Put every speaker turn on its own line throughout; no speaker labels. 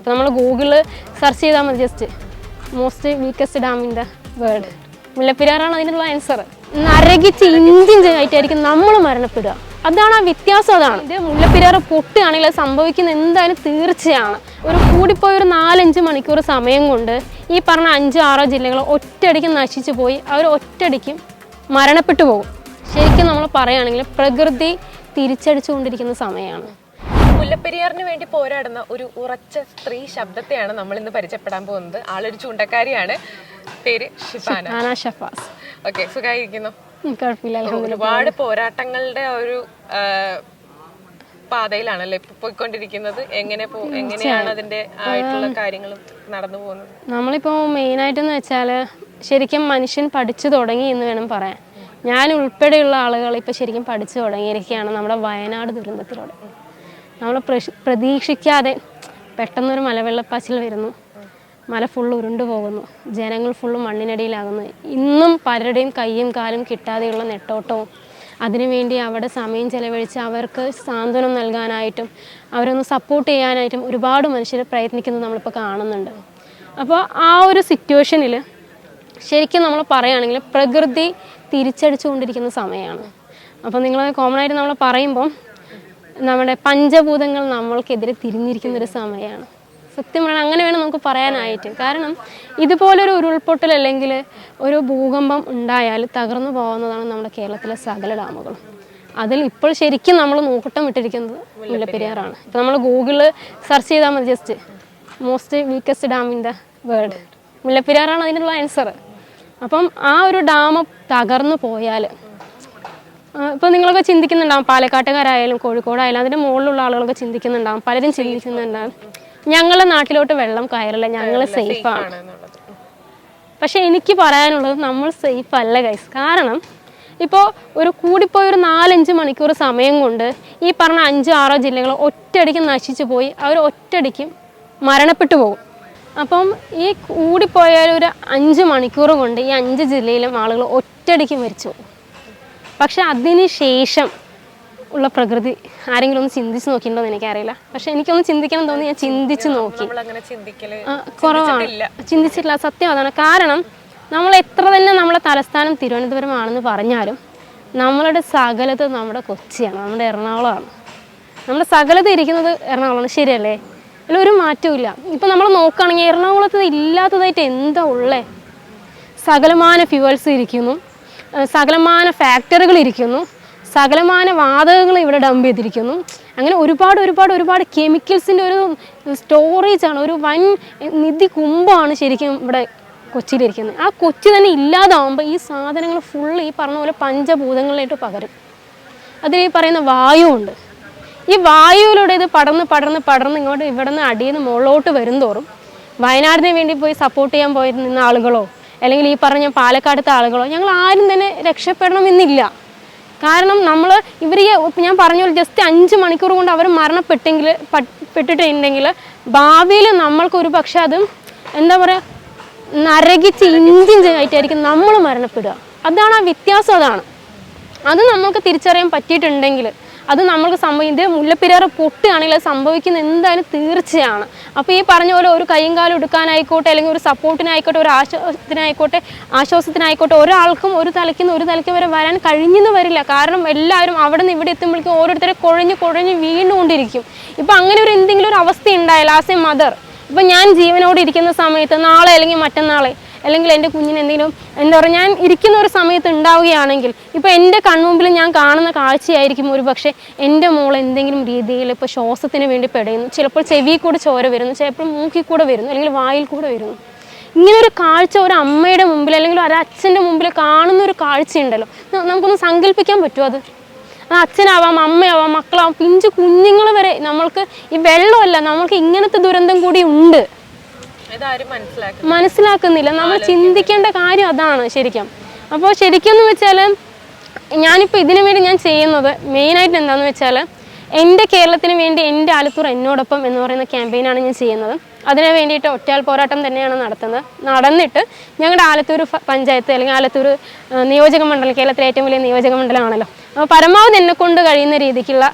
അപ്പോൾ നമ്മൾ ഗൂഗിളിൽ സെർച്ച് ചെയ്താൽ മതി just most weakest dam in the world മുല്ലപ്പെരിയാറാണ് അതിനുള്ള ആൻസർ നരകിച്ച് ഇഞ്ചിൻ ആയിട്ടായിരിക്കും നമ്മൾ മരണപ്പെടുക. അതാണ് ആ വ്യത്യാസം അതാണ്. ഇത് മുല്ലപ്പെരിയാറ് പൊട്ടുകയാണെങ്കിൽ അത് സംഭവിക്കുന്ന എന്തായാലും തീർച്ചയാണ്. ഒരു കൂടിപ്പോയി ഒരു നാലഞ്ച് മണിക്കൂർ സമയം കൊണ്ട് ഈ പറഞ്ഞ അഞ്ചോ ആറോ ജില്ലകൾ ഒറ്റയടിക്ക് നശിച്ചു പോയി. അവർ ഒറ്റയടിക്കും മരണപ്പെട്ടു പോകും. ശരിക്കും നമ്മൾ പറയുകയാണെങ്കിൽ പ്രകൃതി തിരിച്ചടിച്ചുകൊണ്ടിരിക്കുന്ന സമയമാണ്.
മുല്ലപ്പെരിയാറിന് വേണ്ടി പോരാടുന്ന ഒരു ഉറച്ച സ്ത്രീ ശബ്ദത്തെയാണ് നമ്മൾ ഇന്ന് പരിചയപ്പെടാൻ പോകുന്നത്. ആളൊരു ചൂണ്ടക്കാരിയാണ്. പേര് ഷിഫാന
ഷഫാസ്.
ഓക്കെ സുഖമായിരിക്കുന്നു. ഒരുപാട് പോരാട്ടങ്ങളുടെ ഒരു പാതയിലാണല്ലേ ഇപ്പൊ പോയിക്കൊണ്ടിരിക്കുന്നത്. എങ്ങനെ എങ്ങനെയാണ് അതിന്റെ ആയിട്ടുള്ള കാര്യങ്ങൾ നടന്നു പോകുന്നത്?
നമ്മളിപ്പോ മെയിൻ ആയിട്ടെന്ന് വെച്ചാൽ ശരിക്കും മനുഷ്യൻ പഠിച്ചു തുടങ്ങി എന്ന് വേണം പറയാൻ. ഞാൻ ഉൾപ്പെടെയുള്ള ആളുകൾ ഇപ്പൊ ശരിക്കും പഠിച്ചു തുടങ്ങിയിരിക്കുകയാണ് നമ്മുടെ വയനാട് ദുരന്തത്തിലൂടെ. നമ്മൾ പ്രതീക്ഷിക്കാതെ പെട്ടെന്നൊരു മലവെള്ളപ്പാച്ചിൽ വരുന്നു. മല ഫുള്ള് ഉരുണ്ടു പോകുന്നു. ജനങ്ങൾ ഫുള്ള് മണ്ണിനടിയിലാകുന്നു. ഇന്നും പലരുടെയും കയ്യും കാലും കിട്ടാതെയുള്ള നെട്ടോട്ടവും അതിനുവേണ്ടി അവിടെ സമയം ചെലവഴിച്ച് അവർക്ക് സാന്ത്വനം നൽകാനായിട്ടും അവരൊന്ന് സപ്പോർട്ട് ചെയ്യാനായിട്ടും ഒരുപാട് മനുഷ്യർ പ്രയത്നിക്കുന്നത് നമ്മളിപ്പോൾ കാണുന്നുണ്ട്. അപ്പോൾ ആ ഒരു സിറ്റുവേഷനിൽ ശരിക്കും നമ്മൾ പറയുകയാണെങ്കിൽ പ്രകൃതി തിരിച്ചടിച്ചുകൊണ്ടിരിക്കുന്ന സമയമാണ് അപ്പോൾ നിങ്ങൾ കോമൺ ആയിട്ട് നമ്മൾ പറയുമ്പം നമ്മുടെ പഞ്ചഭൂതങ്ങൾ നമ്മൾക്കെതിരെ തിരിഞ്ഞിരിക്കുന്ന ഒരു സമയമാണ്. സത്യം പറഞ്ഞാൽ അങ്ങനെ വേണം നമുക്ക് പറയാനായിട്ട്. കാരണം ഇതുപോലൊരു ഉരുൾപൊട്ടൽ അല്ലെങ്കിൽ ഒരു ഭൂകമ്പം ഉണ്ടായാൽ തകർന്നു പോകുന്നതാണ് നമ്മുടെ കേരളത്തിലെ സകല ഡാമുകളും. അതിൽ ഇപ്പോൾ ശരിക്കും നമ്മൾ നോക്കട്ടം ഇട്ടിരിക്കുന്നത് മുല്ലപ്പെരിയാറാണ്. ഇപ്പം നമ്മൾ ഗൂഗിളിൽ സെർച്ച് ചെയ്താൽ മതി just most weakest dam in the world മുല്ലപ്പെരിയാറാണ് അതിനുള്ള ആൻസർ അപ്പം ആ ഒരു ഡാം തകർന്നു പോയാൽ ഇപ്പം നിങ്ങളൊക്കെ ചിന്തിക്കുന്നുണ്ടാവും പാലക്കാട്ടുകാരായാലും കോഴിക്കോടായാലും അതിന്റെ മുകളിലുള്ള ആളുകളൊക്കെ ചിന്തിക്കുന്നുണ്ടാവും പലരും ചിന്തിക്കുന്നുണ്ടാവും. ഞങ്ങളുടെ നാട്ടിലോട്ട് വെള്ളം കയറില്ല ഞങ്ങൾ സേഫാണ് പക്ഷേ എനിക്ക് പറയാനുള്ളത് നമ്മൾ സേഫ് അല്ല ഗൈസ് കാരണം ഇപ്പോൾ ഒരു കൂടിപ്പോയി ഒരു നാലഞ്ച് മണിക്കൂർ സമയം കൊണ്ട് ഈ പറഞ്ഞ അഞ്ചോ ആറോ ജില്ലകൾ ഒറ്റയടിക്ക് നശിച്ചു പോയി അവർ ഒറ്റയടിക്ക് മരണപ്പെട്ടു പോകും. അപ്പം ഈ കൂടിപ്പോയാൽ ഒരു അഞ്ച് മണിക്കൂർ കൊണ്ട് ഈ അഞ്ച് ജില്ലയിലും ആളുകൾ ഒറ്റയടിക്ക് മരിച്ചു പോകും. പക്ഷെ അതിന് ശേഷം ഉള്ള പ്രകൃതി ആരെങ്കിലും ഒന്ന് ചിന്തിച്ച് നോക്കിയിട്ടുണ്ടോ എന്ന് എനിക്കറിയില്ല. പക്ഷെ എനിക്കൊന്ന് ചിന്തിക്കണം തോന്നി ഞാൻ ചിന്തിച്ച് നോക്കി. കുറവാണ്. ചിന്തിച്ചിട്ടില്ല. സത്യം അതാണ്. കാരണം നമ്മൾ എത്ര തന്നെ നമ്മളെ തലസ്ഥാനം തിരുവനന്തപുരമാണെന്ന് പറഞ്ഞാലും നമ്മളുടെ സകലത് നമ്മുടെ കൊച്ചിയാണ് നമ്മുടെ എറണാകുളമാണ്. നമ്മുടെ സകലത് ഇരിക്കുന്നത് എറണാകുളമാണ്. ശരിയല്ലേ? അതിൽ ഒരു മാറ്റവും ഇല്ല. ഇപ്പം നമ്മൾ നോക്കുകയാണെങ്കിൽ എറണാകുളത്ത് ഇല്ലാത്തതായിട്ട് എന്താ ഉള്ളേ? സകലമാന ഫ്യൂവൽസ് ഇരിക്കുന്നു. സകലമാന ഫാക്ടറികൾ ഇരിക്കുന്നു. സകലമാന വാതകങ്ങൾ ഇവിടെ ഡംപ് ചെയ്തിരിക്കുന്നു. അങ്ങനെ ഒരുപാട് ഒരുപാട് ഒരുപാട് കെമിക്കൽസിന്റെ ഒരു സ്റ്റോറേജാണ് ഒരു വൻ നിധി കുമ്പാണ് ശരിക്കും ഇവിടെ കൊച്ചിയിലിരിക്കുന്നത്. ആ കൊച്ചി തന്നെ ഇല്ലാതാവുമ്പോൾ ഈ സാധനങ്ങൾ ഫുള്ള് ഈ പറഞ്ഞ പോലെ പഞ്ചഭൂതങ്ങളിലായിട്ട് പകരും. അതിൽ ഈ പറയുന്ന വായുവുണ്ട് ഈ വായുവിലൂടെ ഇത് പടർന്ന് പടർന്ന് പടർന്ന് ഇങ്ങോട്ട് ഇവിടെ നിന്ന് അടിയിൽ നിന്ന് മുകളിലോട്ട് വരുംതോറും വയനാടിന് വേണ്ടി പോയി സപ്പോർട്ട് ചെയ്യാൻ പോയിരുന്ന ആളുകളോ അല്ലെങ്കിൽ ഈ പറഞ്ഞ പാലക്കാടത്തെ ആളുകളോ ഞങ്ങൾ ആരും തന്നെ രക്ഷപ്പെടണമെന്നില്ല. കാരണം നമ്മൾ ഇവർ ഞാൻ പറഞ്ഞ പോലെ ജസ്റ്റ് അഞ്ച് മണിക്കൂർ കൊണ്ട് അവർ മരണപ്പെട്ടെങ്കിൽ പെട്ടിട്ടുണ്ടെങ്കിൽ ഭാവിയിൽ നമ്മൾക്കൊരു പക്ഷെ അത് എന്താ പറയുക നരകിച്ച് ഇഞ്ചിഞ്ച് ആയിട്ടായിരിക്കും നമ്മൾ മരണപ്പെടുക. അതാണ് ആ വ്യത്യാസം അതാണ്. അത് നമ്മൾക്ക് തിരിച്ചറിയാൻ പറ്റിയിട്ടുണ്ടെങ്കിൽ അത് നമ്മൾക്ക് സംഭവിക്കും ഇതേ മുല്ലപ്പെരിയാറ് പൊട്ടുകയാണെങ്കിൽ അത് സംഭവിക്കുന്ന എന്തായാലും തീർച്ചയാണ്. അപ്പോൾ ഈ പറഞ്ഞ പോലെ ഒരു കൈയും കാലം എടുക്കാനായിക്കോട്ടെ അല്ലെങ്കിൽ ഒരു സപ്പോർട്ടിനായിക്കോട്ടെ ഒരു ആശ്വാസത്തിനായിക്കോട്ടെ ആശ്വാസത്തിനായിക്കോട്ടെ ഒരാൾക്കും ഒരു തലയ്ക്ക് ഒരു തലയ്ക്ക് വരെ വരാൻ കഴിഞ്ഞെന്ന് വരില്ല. കാരണം എല്ലാവരും അവിടെ നിന്ന് ഇവിടെ എത്തുമ്പോഴേക്കും ഓരോരുത്തരെ കുഴഞ്ഞ് കുഴഞ്ഞ് വീണ്ടുകൊണ്ടിരിക്കും ഇപ്പം അങ്ങനെ ഒരു എന്തെങ്കിലും ഒരു അവസ്ഥ ഉണ്ടായാൽ ആസ് എ മദർ ഇപ്പം ഞാൻ ജീവനോട് ഇരിക്കുന്ന സമയത്ത് നാളെ അല്ലെങ്കിൽ മറ്റന്നാളെ അല്ലെങ്കിൽ എന്റെ കുഞ്ഞിന് എന്തെങ്കിലും എന്താ പറയുക ഞാൻ ഇരിക്കുന്ന ഒരു സമയത്ത് ഉണ്ടാവുകയാണെങ്കിൽ ഇപ്പോൾ എന്റെ കൺമുമ്പിൽ ഞാൻ കാണുന്ന കാഴ്ചയായിരിക്കും ഒരു പക്ഷേ എന്റെ മോൾ എന്തെങ്കിലും രീതിയിൽ ഇപ്പോൾ ശ്വാസത്തിന് വേണ്ടി പെടയുന്നു. ചിലപ്പോൾ ചെവിയിൽ കൂടെ ചോര വരുന്നു ചിലപ്പോൾ മൂക്കിൽ കൂടെ വരുന്നു അല്ലെങ്കിൽ വായിൽ കൂടെ വരുന്നു. ഇങ്ങനൊരു കാഴ്ച ഒരു അമ്മയുടെ മുമ്പിൽ അല്ലെങ്കിൽ ഒരു അച്ഛന്റെ മുമ്പിൽ കാണുന്ന ഒരു കാഴ്ചയുണ്ടല്ലോ. നമുക്കൊന്ന് സങ്കല്പിക്കാൻ പറ്റുമോ അത്? അച്ഛനാവാം അമ്മയാവാം മക്കളാവാം പിഞ്ചു കുഞ്ഞുങ്ങൾ വരെ നമ്മൾക്ക് ഈ വെള്ളമല്ല നമ്മൾക്ക് ഇങ്ങനത്തെ ദുരന്തം കൂടി ഉണ്ട്. മനസ്സിലാക്കുന്നില്ല. നമ്മൾ ചിന്തിക്കേണ്ട കാര്യം അതാണ് ശരിക്കും. അപ്പോൾ ശരിക്കും എന്ന് വെച്ചാൽ ഞാനിപ്പോൾ ഇതിനു വേണ്ടി ഞാൻ ചെയ്യുന്നത് മെയിനായിട്ട് എന്താണെന്ന് വെച്ചാൽ എന്റെ കേരളത്തിന് വേണ്ടി എന്റെ ആലത്തൂർ എന്നോടൊപ്പം എന്ന് പറയുന്ന ക്യാമ്പയിനാണ് ഞാൻ ചെയ്യുന്നത്. അതിന് വേണ്ടിയിട്ട് ഒറ്റയാൾ പോരാട്ടം തന്നെയാണ് നടത്തുന്നത്. നടന്നിട്ട് ഞങ്ങളുടെ ആലത്തൂർ പഞ്ചായത്ത് അല്ലെങ്കിൽ ആലത്തൂർ നിയോജക മണ്ഡലം കേരളത്തിലെ ഏറ്റവും വലിയ നിയോജക മണ്ഡലമാണല്ലോ. അപ്പോൾ പരമാവധി എന്നെ കൊണ്ട് കഴിയുന്ന രീതിക്കുള്ള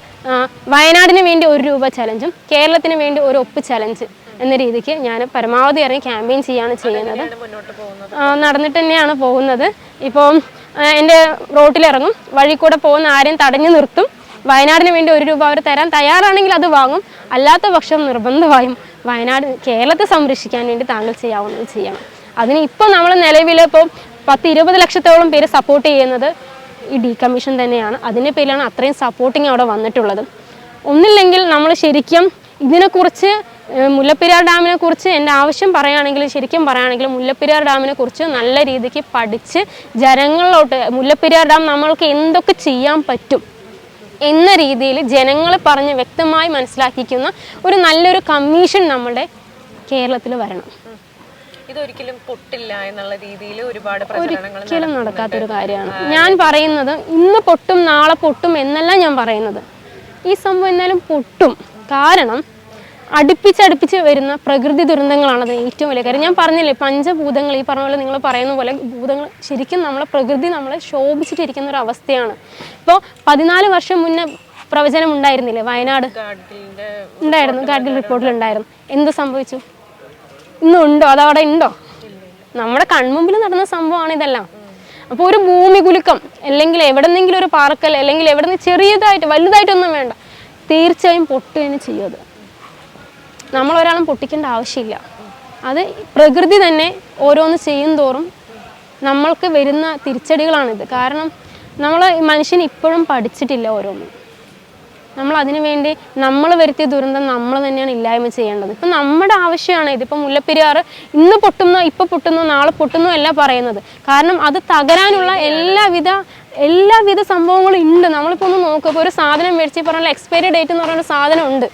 വയനാടിന് വേണ്ടി ഒരു രൂപ ചലഞ്ചും കേരളത്തിന് വേണ്ടി ഒരു ഒപ്പ് ചലഞ്ച് എന്ന രീതിക്ക് ഞാൻ പരമാവധി ഇറങ്ങി ക്യാമ്പയിൻ ചെയ്യാണ് ചെയ്യുന്നത്. നടന്നിട്ട് തന്നെയാണ് പോകുന്നത്. ഇപ്പോൾ എന്റെ റോട്ടിലിറങ്ങും. വഴി കൂടെ പോകുന്ന ആരെയും തടഞ്ഞു നിർത്തും. വയനാടിന് വേണ്ടി ഒരു രൂപ അവർ തരാൻ തയ്യാറാണെങ്കിൽ അത് വാങ്ങും. അല്ലാത്ത പക്ഷം നിർബന്ധമായും വയനാട് കേരളത്തെ സംരക്ഷിക്കാൻ വേണ്ടി താങ്കൾ ചെയ്യാവുന്നത് ചെയ്യണം. അതിന് ഇപ്പോൾ നമ്മൾ നിലവിൽ ഇപ്പോൾ പത്ത് ഇരുപത് ലക്ഷത്തോളം പേര് സപ്പോർട്ട് ചെയ്യുന്നത് ഈ ഡീകമ്മീഷൻ തന്നെയാണ്. അതിന്റെ പേരിലാണ് അത്രയും സപ്പോർട്ടിങ് അവിടെ വന്നിട്ടുള്ളത്. ഒന്നില്ലെങ്കിൽ നമ്മൾ ശരിക്കും ഇതിനെക്കുറിച്ച് മുല്ലപ്പെരിയാർ ഡാമിനെ കുറിച്ച് എന്റെ ആവശ്യം പറയുകയാണെങ്കിൽ ശരിക്കും പറയുകയാണെങ്കിൽ മുല്ലപ്പെരിയാർ ഡാമിനെ കുറിച്ച് നല്ല രീതിക്ക് പഠിച്ച് ജനങ്ങളിലോട്ട് മുല്ലപ്പെരിയാർ ഡാം നമ്മൾക്ക് എന്തൊക്കെ ചെയ്യാൻ പറ്റും എന്ന രീതിയിൽ ജനങ്ങളെ പറഞ്ഞ് വ്യക്തമായി മനസ്സിലാക്കിക്കുന്ന ഒരു നല്ലൊരു കമ്മീഷൻ നമ്മുടെ കേരളത്തിൽ വരണം.
ഇതൊരിക്കലും പൊട്ടില്ല എന്നുള്ള രീതിയിൽ ഒരുപാട്
ഒരിക്കലും നടക്കാത്തൊരു കാര്യമാണ്. ഞാൻ പറയുന്നത് ഇന്ന് പൊട്ടും നാളെ പൊട്ടും എന്നല്ല ഞാൻ പറയുന്നത്. ഈ സംഭവം എന്നാലും പൊട്ടും. കാരണം അടുപ്പിച്ചടുപ്പിച്ച് വരുന്ന പ്രകൃതി ദുരന്തങ്ങളാണ് ഏറ്റവും വലിയ കാര്യം. ഞാൻ പറഞ്ഞില്ലേ പഞ്ചഭൂതങ്ങൾ ഈ പറഞ്ഞ പോലെ നിങ്ങൾ പറയുന്ന പോലെ ഭൂതങ്ങൾ ശരിക്കും നമ്മളെ പ്രകൃതി നമ്മളെ ശോഭിച്ചിട്ടിരിക്കുന്ന ഒരു അവസ്ഥയാണ്. ഇപ്പോൾ പതിനാല് വർഷം മുന്നേ പ്രവചനം ഉണ്ടായിരുന്നില്ലേ? വയനാട് ഉണ്ടായിരുന്നു ഗാഡ്ഗിൽ റിപ്പോർട്ടിൽ ഉണ്ടായിരുന്നു. എന്ത് സംഭവിച്ചു? ഇന്നുണ്ടോ അതവിടെ ഉണ്ടോ നമ്മുടെ കൺമുമ്പിൽ നടന്ന സംഭവമാണ് ഇതെല്ലാം. അപ്പോൾ ഒരു ഭൂമി കുലുക്കം അല്ലെങ്കിൽ എവിടെന്നെങ്കിലും ഒരു പാർക്കൽ അല്ലെങ്കിൽ എവിടെ നിന്ന് ചെറിയതായിട്ട് വലുതായിട്ടൊന്നും വേണ്ട. തീർച്ചയായും പൊട്ടുകയാണ് ചെയ്യും അത് നമ്മൾ ഒരാളും പൊട്ടിക്കേണ്ട ആവശ്യമില്ല. അത് പ്രകൃതി തന്നെ ഓരോന്ന് ചെയ്യും തോറും നമ്മൾക്ക് വരുന്ന തിരിച്ചടികളാണിത്. കാരണം നമ്മൾ മനുഷ്യൻ ഇപ്പോഴും പഠിച്ചിട്ടില്ല ഓരോന്നും. നമ്മൾ അതിനു വേണ്ടി നമ്മൾ വരുത്തിയ ദുരന്തം നമ്മൾ തന്നെയാണ് ഇല്ലായ്മ ചെയ്യേണ്ടത്. ഇപ്പം നമ്മുടെ ആവശ്യമാണ് ഇതിപ്പോൾ മുല്ലപ്പെരിയാർ ഇന്ന് പൊട്ടുന്നു ഇപ്പം പൊട്ടുന്നു നാളെ പൊട്ടുന്നു അല്ല പറയുന്നത്. കാരണം അത് തകരാനുള്ള എല്ലാവിധ എല്ലാവിധ സംഭവങ്ങളും ഉണ്ട്. നമ്മളിപ്പോൾ ഒന്ന് നോക്കുക ഇപ്പോൾ ഒരു സാധനം മേടിച്ച് പറഞ്ഞാൽ എക്സ്പയറി ഡേറ്റ് എന്ന് പറയുന്ന ഒരു സാധനം ഉണ്ട്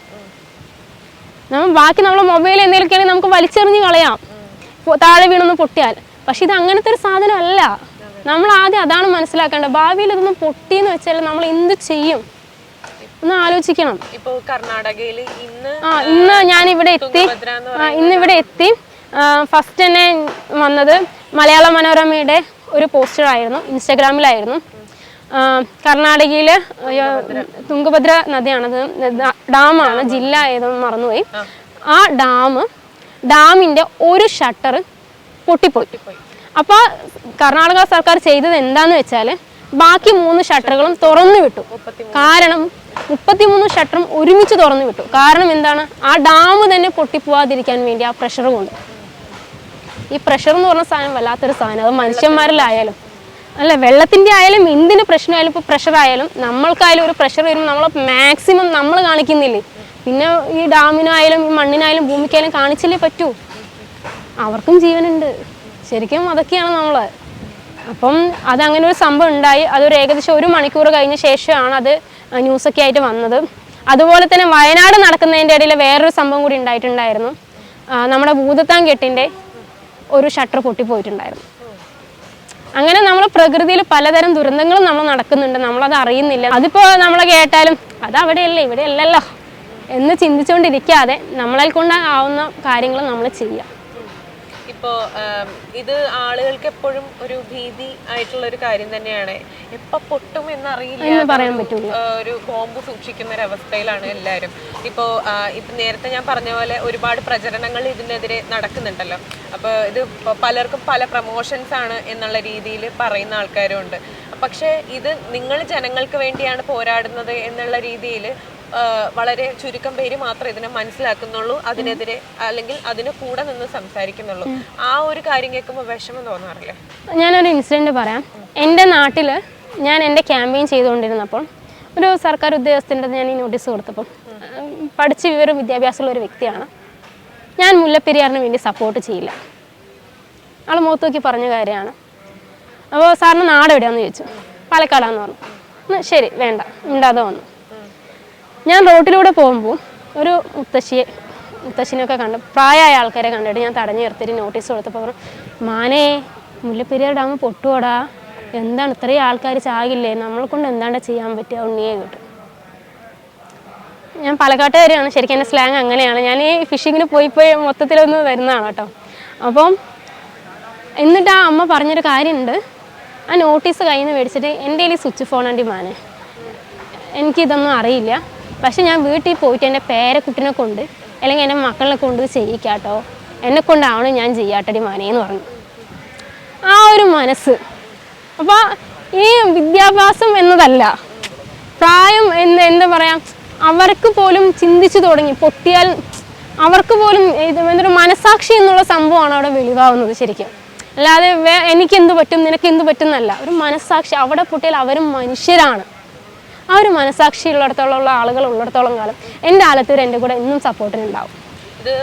നമ്മൾ ബാക്കി നമ്മളെ മൊബൈൽ എന്തെങ്കിലുമൊക്കെ ആണെങ്കിൽ നമുക്ക് വലിച്ചെറിഞ്ഞ് കളയാം. താഴെ വീണൊന്ന് പൊട്ടിയാൽ. പക്ഷെ ഇത് അങ്ങനത്തെ ഒരു സാധനം അല്ല നമ്മൾ ആദ്യം അതാണ് മനസ്സിലാക്കേണ്ടത്. ഭാവിയിൽ ഇതൊന്നും പൊട്ടിയെന്ന് വെച്ചാൽ നമ്മൾ എന്ത് ചെയ്യും? ഒന്ന് ആലോചിക്കണം.
ഇപ്പോ കർണാടകയിൽ ഇന്ന്
ആ ഇന്ന് ഞാൻ ഇവിടെ എത്തി. ആ ഇന്ന് ഇവിടെ എത്തി. ഫസ്റ്റ് തന്നെ വന്നത് മലയാള മനോരമയുടെ ഒരു പോസ്റ്ററായിരുന്നു ഇൻസ്റ്റഗ്രാമിലായിരുന്നു ആ, കർണാടകയിൽ തുംഗഭദ്ര നദിയാണത് ഡാമാണ് ജില്ല ഏതെന്ന് മറന്നുപോയി. ആ. ഡാം ഡാമിന്റെ ഒരു ഷട്ടർ പൊട്ടിപ്പോയി. അപ്പോൾ കർണാടക സർക്കാർ ചെയ്തത് എന്താന്ന് വെച്ചാൽ ബാക്കി മൂന്ന് ഷട്ടറുകളും തുറന്നു വിട്ടു. കാരണം മുപ്പത്തിമൂന്ന് ഷട്ടറും ഒരുമിച്ച് തുറന്നു വിട്ടു. കാരണം എന്താണ്? ആ ഡാം തന്നെ പൊട്ടിപ്പോവാതിരിക്കാൻ വേണ്ടി ആ പ്രഷർ കൊണ്ട്. ഈ പ്രഷർ എന്ന് പറഞ്ഞ സാധനം വല്ലാത്തൊരു സാധനം. അത് മനുഷ്യന്മാരിലായാലും. അല്ല വെള്ളത്തിന്റെ ആയാലും എന്തിന് പ്രശ്നമായാലും ഇപ്പോൾ പ്രഷർ ആയാലും നമ്മൾക്കായാലും ഒരു പ്രഷർ വരുമ്പോൾ നമ്മൾ മാക്സിമം നമ്മൾ കാണിക്കുന്നില്ലേ? പിന്നെ ഈ ഡാമിനായാലും ഈ മണ്ണിനായാലും ഭൂമിക്കായാലും കാണിച്ചില്ലേ പറ്റൂ? അവർക്കും ജീവനുണ്ട്. ശരിക്കും അതൊക്കെയാണ് നമ്മൾ അപ്പം അതങ്ങനെ ഒരു സംഭവം ഉണ്ടായി. അതൊരു ഏകദേശം ഒരു മണിക്കൂർ കഴിഞ്ഞ ശേഷമാണ് അത് ന്യൂസൊക്കെ ആയിട്ട് വന്നത്. അതുപോലെ തന്നെ വയനാട് നടക്കുന്നതിന്റെ ഇടയിൽ വേറൊരു സംഭവം കൂടി ഉണ്ടായിട്ടുണ്ടായിരുന്നു. നമ്മുടെ ഭൂതത്താൻ കെട്ടിന്റെ ഒരു ഷട്ടർ പൊട്ടിപ്പോയിട്ടുണ്ടായിരുന്നു. അങ്ങനെ നമ്മൾ പ്രകൃതിയിൽ പലതരം ദുരന്തങ്ങളും നമ്മൾ നടക്കുന്നുണ്ട്. നമ്മളത് അറിയുന്നില്ല. അതിപ്പോൾ നമ്മൾ കേട്ടാലും അത് അവിടെയല്ലേ ഇവിടെയല്ലല്ലോ എന്ന് ചിന്തിച്ചുകൊണ്ടിരിക്കാതെ നമ്മളെ കൊണ്ടാവുന്ന കാര്യങ്ങൾ നമ്മൾ ചെയ്യുക
ഇപ്പോ ആം, ഇത് ആളുകൾക്ക് എപ്പോഴും ഒരു ഭീതി ആയിട്ടുള്ള ഒരു കാര്യം തന്നെയാണ്. എപ്പ പൊട്ടും എന്നറിയില്ല.
എന്ന് പറയാൻ
ഒരു, ഒരു ബോംബ് സൂക്ഷിക്കുന്ന ഒരു അവസ്ഥയിലാണ് എല്ലാവരും. ഇപ്പോ ഇപ്പം ഇപ്പൊ നേരത്തെ ഞാൻ പറഞ്ഞ പോലെ ഒരുപാട് പ്രചരണങ്ങൾ ഇതിനെതിരെ നടക്കുന്നുണ്ടല്ലോ. അപ്പോൾ ഇത് പലർക്കും പല പ്രമോഷൻസ് ആണ് എന്നുള്ള രീതിയിൽ പറയുന്ന ആൾക്കാരും ഉണ്ട് പക്ഷേ ഇത് നിങ്ങൾ ജനങ്ങൾക്ക് വേണ്ടിയാണ് പോരാടുന്നത് എന്നുള്ള രീതിയിൽ വളരെ ചുരുക്കം പേര് മാത്രം ഇതിനെ മനസ്സിലാക്കുന്നുള്ളൂ അതിനെതിരെ അല്ലെങ്കിൽ അതിന് കൂടെ നിന്ന് സംസാരിക്കുന്നുള്ളൂ. ആ ഒരു കാര്യം കേൾക്കുമ്പോൾ വിഷമം തോന്നാറില്ലേ?
ഞാനൊരു ഇൻസിഡന്റ് പറയാം. എന്റെ നാട്ടിൽ ഞാൻ എന്റെ ക്യാമ്പയിൻ ചെയ്തുകൊണ്ടിരുന്നപ്പോൾ ഒരു സർക്കാർ ഉദ്യോഗസ്ഥന്റെ ഞാൻ ഈ നോട്ടീസ് കൊടുത്തപ്പോൾ പഠിച്ച വിവരം വിദ്യാഭ്യാസമുള്ള ഒരു വ്യക്തിയാണ്. ഞാൻ മുല്ലപ്പെരിയാറിന് വേണ്ടി സപ്പോർട്ട് ചെയ്യില്ല. ആൾ മുഖത്ത് നോക്കി പറഞ്ഞ കാര്യമാണ്. അപ്പോൾ സാറിന് നാടെവിടെയാണെന്ന് ചോദിച്ചു. പാലക്കാടാന്ന് പറഞ്ഞു. "ഉം, ശരി വേണ്ട ഉണ്ടാതെ വന്നു. ഞാൻ റോട്ടിലൂടെ പോകുമ്പോൾ ഒരു മുത്തശ്ശിയെ മുത്തശ്ശിനെയൊക്കെ കണ്ട് പ്രായമായ ആൾക്കാരെ കണ്ടിട്ട് ഞാൻ തടഞ്ഞു നിർത്തിയിട്ട് നോട്ടീസ് കൊടുത്തപ്പോൾ പറഞ്ഞു മാനേ മുല്ലപ്പെരിയാർ ഡാം പൊട്ടുവോടാ. എന്താണ് ഇത്രയും ആൾക്കാർ ചാകില്ലേ? നമ്മളെ കൊണ്ട് എന്താണ് ചെയ്യാൻ പറ്റുക? ഉണ്ണിയെ കിട്ടും ഞാൻ പാലക്കാട്ടുകാരെയാണ്. ശരിക്കും എന്റെ സ്ലാങ് അങ്ങനെയാണ്. ഞാൻ ഈ ഫിഷിങ്ങിന് പോയി പോയി മൊത്തത്തിലൊന്ന് വരുന്നതാണ് കേട്ടോ. അപ്പം എന്നിട്ട് ആ അമ്മ പറഞ്ഞൊരു കാര്യമുണ്ട്. ആ നോട്ടീസ് കയ്യിൽ നിന്ന് മേടിച്ചിട്ട് എന്റെ ഈ സ്വിച്ച് ഫോൺ മാനേ മാനെ. എനിക്കിതൊന്നും അറിയില്ല. പക്ഷെ ഞാൻ വീട്ടിൽ പോയിട്ട് എന്റെ പേരക്കുട്ടിനെ കൊണ്ട് അല്ലെങ്കിൽ എന്റെ മക്കളെ കൊണ്ട് ചെയ്യിക്കാട്ടോ. എന്നെ കൊണ്ടാവണം ഞാൻ ചെയ്യാട്ടടി മനയെന്ന് പറഞ്ഞു. ആ ഒരു മനസ്സ്. അപ്പോൾ ഈ വിദ്യാഭ്യാസം എന്നതല്ല. പ്രായം എന്ന് എന്താ പറയാ? അവർക്ക് പോലും ചിന്തിച്ചു തുടങ്ങി. പൊട്ടിയാൽ അവർക്ക് പോലും എന്തൊരു മനസാക്ഷി എന്നുള്ള സംഭവമാണ് അവിടെ വെളിവാകുന്നത് ശരിക്കും. അല്ലാതെ വേ എനിക്ക് എന്ത് പറ്റും നിനക്ക് എന്ത് പറ്റും എന്നല്ല. ഒരു മനസാക്ഷി അവിടെ പൊട്ടിയാൽ അവരും മനുഷ്യരാണ്. ആ ഒരു മനസാക്ഷി ഉള്ളിടത്തോളം ഉള്ള ആളുകൾ ഉള്ളിടത്തോളം കാലം എന്റെ ആലത്തൂർ എന്റെ കൂടെ എന്നും സപ്പോർട്ടിനുണ്ടാവും
ഇത്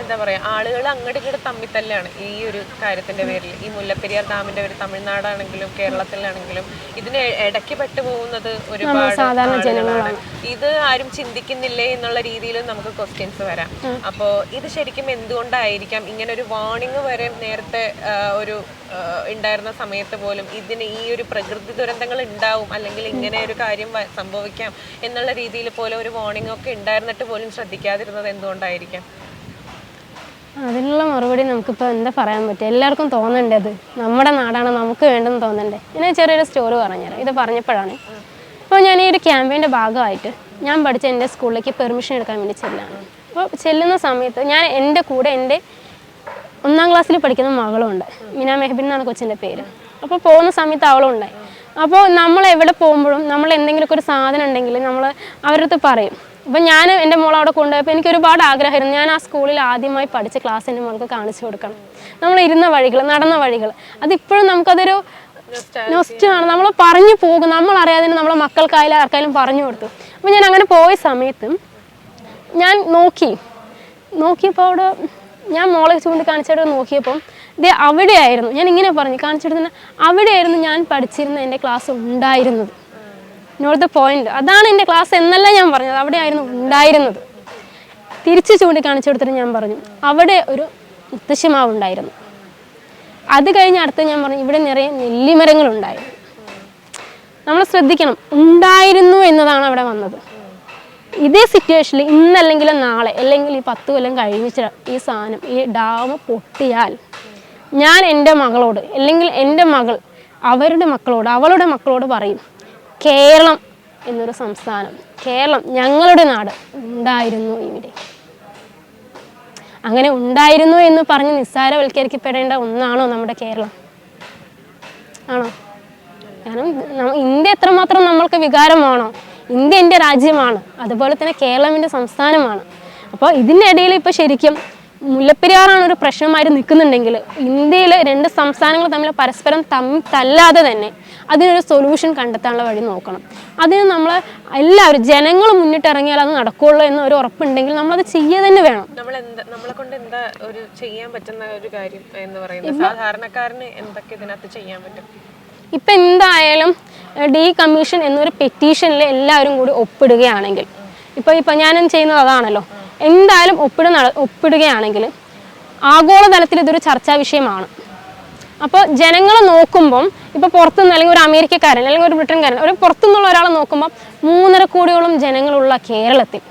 എന്താ പറയുക ആളുകൾ അങ്ങോട്ട് ഇങ്ങോട്ട് തമ്മിൽ തല്ലാണ് ഈ ഒരു കാര്യത്തിന്റെ പേരിൽ ഈ മുല്ലപ്പെരിയാർ ഡാമിന്റെ ഒരു തമിഴ്നാടാണെങ്കിലും കേരളത്തിലാണെങ്കിലും ഇതിന് ഇടയ്ക്ക് പെട്ടു പോകുന്നത് ഒരുപാട് ആളുകളാണ്. ഇത് ആരും ചിന്തിക്കുന്നില്ലേ എന്നുള്ള രീതിയിലും നമുക്ക് ക്വസ്റ്റ്യൻസ് വരാം. അപ്പോൾ ഇത് ശരിക്കും എന്തുകൊണ്ടായിരിക്കാം ഇങ്ങനെ ഒരു വാർണിംഗ് വരെ നേരത്തെ ഒരു ഉണ്ടായിരുന്ന സമയത്ത് പോലും ഇതിന് ഈ ഒരു പ്രകൃതി ദുരന്തങ്ങൾ ഉണ്ടാവും അല്ലെങ്കിൽ ഇങ്ങനെ ഒരു കാര്യം സംഭവിക്കാം എന്നുള്ള രീതിയിൽ പോലെ ഒരു വാർണിംഗ് ഒക്കെ ഉണ്ടായിരുന്നിട്ട് പോലും ശ്രദ്ധിക്കാതിരുന്നത് എന്തുകൊണ്ടായിരിക്കാം?
അതിനുള്ള മറുപടി നമുക്കിപ്പോൾ എന്താ പറയാൻ പറ്റുക? എല്ലാവർക്കും തോന്നണ്ടത് നമ്മുടെ നാടാണ് നമുക്ക് വേണ്ടെന്ന് തോന്നണ്ടേ? ഞാൻ ചെറിയൊരു സ്റ്റോറി പറഞ്ഞുതരാം. ഇത് പറഞ്ഞപ്പോഴാണ്. അപ്പോൾ ഞാൻ ഈ ഒരു ക്യാമ്പയിന്റെ ഭാഗമായിട്ട് ഞാൻ പഠിച്ച എന്റെ സ്കൂളിലേക്ക് പെർമിഷൻ എടുക്കാൻ വേണ്ടി ചെല്ലാണ്. അപ്പോൾ ചെല്ലുന്ന സമയത്ത് ഞാൻ എന്റെ കൂടെ എന്റെ ഒന്നാം ക്ലാസ്സിൽ പഠിക്കുന്ന മകളുണ്ട്. മിന മെഹബിൻ എന്നാണ് കൊച്ചിന്റെ പേര്. അപ്പോൾ പോകുന്ന സമയത്ത് അവളും ഉണ്ടായി അപ്പോൾ നമ്മൾ എവിടെ പോകുമ്പോഴും നമ്മൾ എന്തെങ്കിലുമൊക്കെ ഒരു സാധനം ഉണ്ടെങ്കിൽ നമ്മൾ അവരടുത്ത് പറയും. അപ്പം ഞാൻ എന്റെ മോൾ അവിടെ കൊണ്ടുപോയപ്പോൾ എനിക്ക് ഒരുപാട് ആഗ്രഹമായിരുന്നു. ഞാൻ ആ സ്കൂളിൽ ആദ്യമായി പഠിച്ച ക്ലാസ് എന്റെ മോൾക്ക് കാണിച്ചു കൊടുക്കണം. നമ്മൾ ഇരുന്ന വഴികൾ നടന്ന വഴികൾ അതിപ്പോഴും നമുക്കതൊരു നൊസ്റ്റാണ് നമ്മൾ പറഞ്ഞു പോകും. നമ്മൾ അറിയാതെ നമ്മളെ മക്കൾക്കായാലും ആർക്കായാലും പറഞ്ഞു കൊടുത്തു. അപ്പോൾ ഞാൻ അങ്ങനെ പോയ സമയത്ത് ഞാൻ നോക്കി. നോക്കിയപ്പോൾ അവിടെ ഞാൻ മോളെ ചൂണ്ടിക്കാണിച്ചവിടെ നോക്കിയപ്പം ഇത് അവിടെയായിരുന്നു. ഞാൻ ഇങ്ങനെ പറഞ്ഞു കാണിച്ചിട്ട് തന്നെ അവിടെയായിരുന്നു ഞാൻ പഠിച്ചിരുന്ന എന്റെ ക്ലാസ് ഉണ്ടായിരുന്നത്. നോട്ട് ദ പോയിന്റ് അതാണ് എന്റെ ക്ലാസ് എന്നല്ല ഞാൻ പറഞ്ഞത് അവിടെയായിരുന്നു ഉണ്ടായിരുന്നത്. തിരിച്ച് ചൂണ്ടിക്കാണിച്ചു കൊടുത്തിട്ട് ഞാൻ പറഞ്ഞു അവിടെ ഒരു മുത്തശ്ശിമാവ് ഉണ്ടായിരുന്നു. അത് കഴിഞ്ഞ് അടുത്ത് ഞാൻ പറഞ്ഞു ഇവിടെ നിറയെ നെല്ലിമരങ്ങളുണ്ടായിരുന്നു നമ്മൾ ശ്രദ്ധിക്കണം ഉണ്ടായിരുന്നു എന്നതാണ് അവിടെ വന്നത്. ഇതേ സിറ്റുവേഷനിൽ ഇന്നല്ലെങ്കിൽ നാളെ അല്ലെങ്കിൽ ഈ പത്ത് കൊല്ലം കഴിഞ്ഞിട്ട് ഈ സാധനം ഈ ഡാം പൊട്ടിയാൽ ഞാൻ എന്റെ മകളോട് അല്ലെങ്കിൽ എന്റെ മകൾ അവരുടെ മക്കളോട് അവളുടെ മക്കളോട് പറയും കേരളം എന്നൊരു സംസ്ഥാനം കേരളം ഞങ്ങളുടെ നാട് ഉണ്ടായിരുന്നു ഇവിടെ. അങ്ങനെ ഉണ്ടായിരുന്നു എന്ന് പറഞ്ഞ് നിസ്സാരവൽക്കരിക്കപ്പെടേണ്ട ഒന്നാണോ നമ്മുടെ കേരളം? ആണോ? കാരണം ഇന്ത്യ എത്രമാത്രം നമ്മൾക്ക് വികാരമാണോ ഇന്ത്യ എന്റെ രാജ്യമാണ് അതുപോലെ തന്നെ കേരളം എന്റെ സംസ്ഥാനമാണ്. അപ്പോൾ ഇതിന്റെ ഇടയിൽ ഇപ്പോൾ ശരിക്കും മുല്ലപ്പെരിയാറാണ് ഒരു പ്രശ്നമായിട്ട് നിൽക്കുന്നുണ്ടെങ്കിൽ ഇന്ത്യയിൽ രണ്ട് സംസ്ഥാനങ്ങൾ തമ്മിൽ പരസ്പരം തമ്മിൽ തല്ലാതെ തന്നെ അതിനൊരു സൊല്യൂഷൻ കണ്ടെത്താനുള്ള വഴി നോക്കണം. അതിന് നമ്മൾ എല്ലാവരും ജനങ്ങൾ മുന്നിട്ടിറങ്ങിയാൽ അത് നടക്കുകയുള്ളൂ എന്ന് ഒരു ഉറപ്പുണ്ടെങ്കിൽ നമ്മളത് ചെയ്യുക തന്നെ വേണം.
നമ്മളെ കൊണ്ട് എന്താ ഒരു ചെയ്യാൻ പറ്റുന്ന ഒരു കാര്യം എന്ന് പറയുന്നത്? സാധാരണക്കാരന് എന്തൊക്കെ ഇതിനകത്ത് ചെയ്യാൻ പറ്റും?
ഇപ്പം എന്തായാലും ഡി കമ്മീഷൻ എന്നൊരു പെറ്റീഷനിൽ എല്ലാവരും കൂടി ഒപ്പിടുകയാണെങ്കിൽ ഇപ്പോൾ ഇപ്പം ഞാനും ചെയ്യുന്നത് അതാണല്ലോ. എന്തായാലും ഒപ്പിടുന്ന ഒപ്പിടുകയാണെങ്കിൽ ആഗോളതലത്തിൽ ഇതൊരു ചർച്ചാ വിഷയമാണ്. അപ്പോൾ ജനങ്ങൾ നോക്കുമ്പം ഇപ്പോൾ പുറത്തുനിന്ന് അല്ലെങ്കിൽ ഒരു അമേരിക്കക്കാരൻ അല്ലെങ്കിൽ ഒരു ബ്രിട്ടൻകാരൻ ഒരു പുറത്തുനിന്നുള്ള ഒരാളെ നോക്കുമ്പോൾ മൂന്നര കോടിയോളം ജനങ്ങളുള്ള കേരളത്തിൽ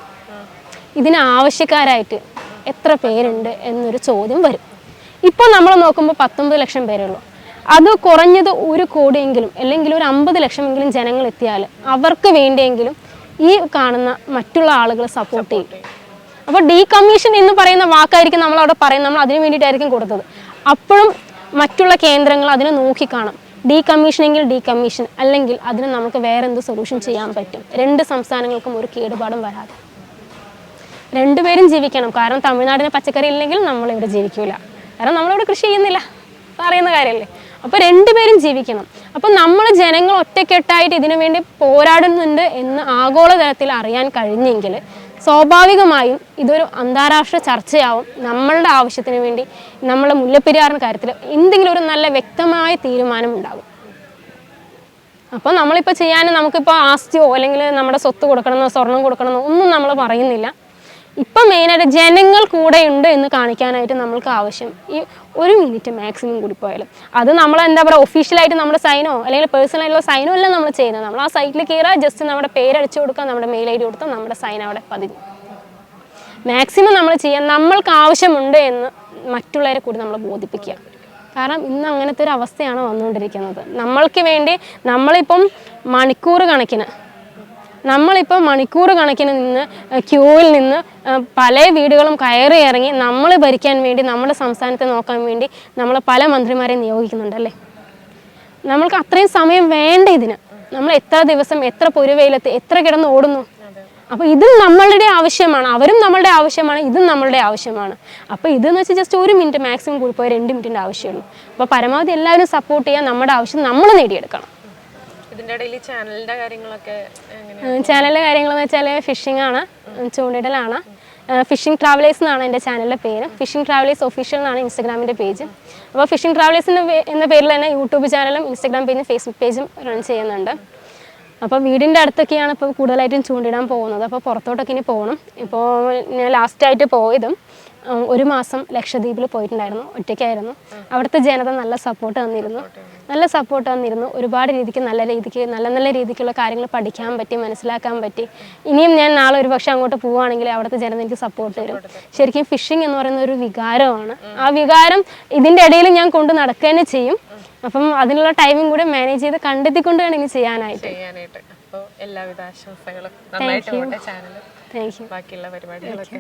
ഇതിന് ആവശ്യക്കാരായിട്ട് എത്ര പേരുണ്ട് എന്നൊരു ചോദ്യം വരും. ഇപ്പോൾ നമ്മൾ നോക്കുമ്പോൾ പത്തൊമ്പത് ലക്ഷം പേരേ ഉള്ളൂ. അത് കുറഞ്ഞത് ഒരു കോടിയെങ്കിലും അല്ലെങ്കിൽ ഒരു അമ്പത് ലക്ഷമെങ്കിലും ജനങ്ങൾ എത്തിയാൽ അവർക്ക് വേണ്ടിയെങ്കിലും ഈ കാണുന്ന മറ്റുള്ള ആളുകൾ സപ്പോർട്ട് ചെയ്യും. അപ്പോൾ ഡീ കമ്മീഷൻ എന്ന് പറയുന്ന വാക്കായിരിക്കും നമ്മൾ അവിടെ പറയുന്നത്. നമ്മൾ അതിന് വേണ്ടിയിട്ടായിരിക്കും കൊടുത്തത്. അപ്പോഴും മറ്റുള്ള കേന്ദ്രങ്ങൾ അതിനെ നോക്കിക്കാണും. ഡീ കമ്മീഷനെങ്കിൽ ഡീ കമ്മീഷൻ അല്ലെങ്കിൽ അതിന് നമുക്ക് വേറെ എന്ത് സൊല്യൂഷൻ ചെയ്യാൻ പറ്റും? രണ്ട് സംസ്ഥാനങ്ങൾക്കും ഒരു കേടുപാടും വരാതെ. രണ്ടുപേരും ജീവിക്കണം. കാരണം തമിഴ്നാടിന് പച്ചക്കറി ഇല്ലെങ്കിൽ നമ്മളിവിടെ ജീവിക്കൂല. കാരണം നമ്മളിവിടെ കൃഷി ചെയ്യുന്നില്ല. പറയുന്ന കാര്യമല്ലേ അപ്പോൾ രണ്ടുപേരും ജീവിക്കണം. അപ്പോൾ നമ്മൾ ജനങ്ങൾ ഒറ്റക്കെട്ടായിട്ട് ഇതിനു വേണ്ടി പോരാടുന്നുണ്ട് എന്ന് ആഗോളതലത്തിൽ അറിയാൻ കഴിഞ്ഞെങ്കിൽ സ്വാഭാവികമായും ഇതൊരു അന്താരാഷ്ട്ര ചർച്ചയാവും. നമ്മളുടെ ആവശ്യത്തിന് വേണ്ടി നമ്മളെ മുല്ലപ്പെരിയാറിന്റെ കാര്യത്തിൽ എന്തെങ്കിലും ഒരു നല്ല വ്യക്തമായ തീരുമാനം ഉണ്ടാകും. അപ്പോൾ നമ്മളിപ്പോൾ ചെയ്യാൻ നമുക്കിപ്പോൾ ആസ്തിയോ അല്ലെങ്കിൽ നമ്മുടെ സ്വത്ത് കൊടുക്കണമെന്നോ സ്വർണം കൊടുക്കണമെന്നോ ഒന്നും നമ്മൾ പറയുന്നില്ല. ഇപ്പം മെയിനായിട്ട് ജനങ്ങൾ കൂടെ ഉണ്ട് എന്ന് കാണിക്കാനായിട്ട് നമ്മൾക്ക് ആവശ്യം. ഈ ഒരു മിനിറ്റ് മാക്സിമം കൂടി പോയാലും. അത് നമ്മൾ എന്താ പറയുക ഒഫീഷ്യലായിട്ട് നമ്മുടെ സൈനോ അല്ലെങ്കിൽ പേഴ്സണലായിട്ടുള്ള സൈനോ അല്ല നമ്മൾ ചെയ്യുന്നത്. നമ്മൾ ആ സൈറ്റിൽ കയറുക ജസ്റ്റ് നമ്മുടെ പേര് അടിച്ചു കൊടുക്കുക നമ്മുടെ മെയിൽ ഐ ഡി കൊടുത്താൽ നമ്മുടെ സൈൻ അവിടെ പതിഞ്ഞു. മാക്സിമം നമ്മൾ ചെയ്യാൻ നമ്മൾക്ക് ആവശ്യമുണ്ട് എന്ന് മറ്റുള്ളവരെ കൂടി നമ്മൾ ബോധിപ്പിക്കുക. കാരണം ഇന്ന് അങ്ങനത്തെ ഒരു അവസ്ഥയാണ് വന്നുകൊണ്ടിരിക്കുന്നത്. നമ്മൾക്ക് വേണ്ടി നമ്മളിപ്പം മണിക്കൂർ കണക്കിന് നമ്മളിപ്പോൾ മണിക്കൂർ കണക്കിന് നിന്ന് ക്യൂവിൽ നിന്ന് പല വീടുകളും കയറി ഇറങ്ങി നമ്മൾ ഭരിക്കാൻ വേണ്ടി നമ്മുടെ സംസ്ഥാനത്തെ നോക്കാൻ വേണ്ടി നമ്മൾ പല മന്ത്രിമാരെ നിയോഗിക്കുന്നുണ്ടല്ലേ? നമ്മൾക്ക് അത്രയും സമയം വേണ്ട ഇതിന്. നമ്മൾ എത്ര ദിവസം എത്ര പൊരുവയിലെത്തി എത്ര കിടന്ന് ഓടുന്നു? അപ്പോൾ ഇതും നമ്മളുടെ ആവശ്യമാണ്. അവരും നമ്മളുടെ ആവശ്യമാണ്. ഇതും നമ്മളുടെ ആവശ്യമാണ്. അപ്പോൾ ഇതെന്ന് വെച്ചാൽ ജസ്റ്റ് ഒരു മിനിറ്റ് മാക്സിമം കൂടി രണ്ട് മിനിറ്റിന്റെ ആവശ്യമുള്ളൂ അപ്പോൾ പരമാവധി എല്ലാവരും സപ്പോർട്ട് ചെയ്യാൻ നമ്മുടെ ആവശ്യം നമ്മൾ നേടിയെടുക്കണം.
ഇതിന്റെ ചാനലിന്റെ കാര്യങ്ങളൊക്കെ
ചാനലിലെ കാര്യങ്ങളെന്ന് വെച്ചാൽ ഫിഷിംഗ് ആണ്. ചൂണ്ടിടലാണ്. ഫിഷിംഗ് ട്രാവലേഴ്സ് എന്നാണ് എന്റെ ചാനലിന്റെ പേര്. ഫിഷിംഗ് ട്രാവലേഴ്സ് ഒഫീഷ്യൽ എന്നാണ് ഇൻസ്റ്റാഗ്രാമിന്റെ പേജ്. അപ്പോൾ ഫിഷിംഗ് ട്രാവലേഴ്സ് എന്ന പേരിൽ തന്നെ യൂട്യൂബ് ചാനലും ഇൻസ്റ്റാഗ്രാം പേജും ഫേസ്ബുക്ക് പേജും റൺ ചെയ്യുന്നുണ്ട്. അപ്പോൾ വീടിന്റെ അടുത്തൊക്കെയാണ് ഇപ്പോൾ കൂടുതലായിട്ടും ചൂണ്ടിടാൻ പോകുന്നത്. അപ്പോൾ പുറത്തോട്ടൊക്കെ ഇനി പോകണം ഇപ്പോൾ ഞാൻ ലാസ്റ്റായിട്ട് പോയതും ഒരു മാസം ലക്ഷദ്വീപിൽ പോയിട്ടുണ്ടായിരുന്നു ഒറ്റയ്ക്കായിരുന്നു. അവിടുത്തെ ജനത നല്ല സപ്പോർട്ട് തന്നിരുന്നു. നല്ല സപ്പോർട്ട് തന്നിരുന്നു. ഒരുപാട് രീതിക്ക് നല്ല രീതിക്ക് നല്ല നല്ല രീതിക്കുള്ള കാര്യങ്ങൾ പഠിക്കാൻ പറ്റി മനസ്സിലാക്കാൻ പറ്റി. ഇനിയും ഞാൻ നാളെ ഒരു പക്ഷേ അങ്ങോട്ട് പോവുകയാണെങ്കിൽ അവിടുത്തെ ജനത എനിക്ക് സപ്പോർട്ട് തരും. ശരിക്കും ഫിഷിംഗ് എന്ന് പറയുന്ന ഒരു വികാരമാണ്. ആ വികാരം ഇതിന്റെ ഇടയിൽ ഞാൻ കൊണ്ട് നടക്കുക തന്നെ ചെയ്യും. അപ്പം അതിനുള്ള ടൈമും കൂടെ മാനേജ് ചെയ്ത് കണ്ടെത്തിക്കൊണ്ട് വേണം ഇനി ചെയ്യാനായിട്ട്.
ചെയ്യാനായിട്ട്. അപ്പോൾ എല്ലാവിധ ആശംസകളും നന്നായിട്ട് ചാനൽ ബാക്കിയുള്ള പരിപാടികളൊക്കെ.